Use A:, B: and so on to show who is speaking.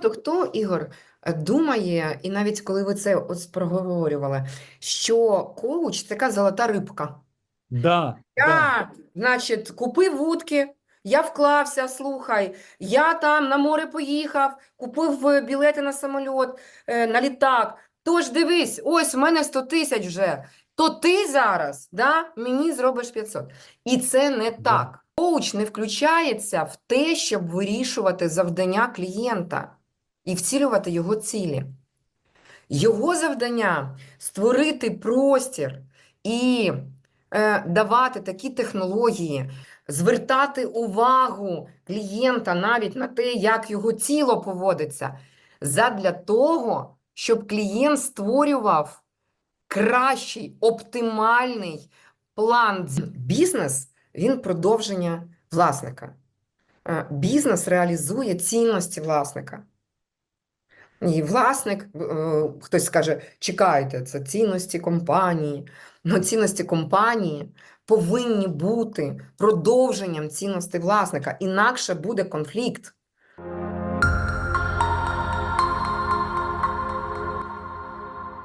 A: багато хто, Ігор, е, думає, і навіть коли ви це ось проговорювали, що коуч це така золота рибка.
B: Да, да.
A: Я, значить, купив вудки, я вклався, слухай, я там на море поїхав, купив е, білети на самоліт, е, на літак. Тож дивись, ось в мене 100 тисяч вже, то ти зараз да, мені зробиш 500. І це не
B: Да.
A: так. Коуч не включається в те, щоб вирішувати завдання клієнта і вцілювати його цілі. Його завдання створити простір і е, давати такі технології, звертати увагу клієнта навіть на те, як його тіло поводиться, задля того, щоб клієнт створював кращий, оптимальний план. Бізнес він продовження власника. Е, Бізнес реалізує цінності власника. І власник, е, хтось скаже, чекайте, це цінності компанії. Ну, цінності компанії повинні бути продовженням цінностей власника, інакше буде конфлікт.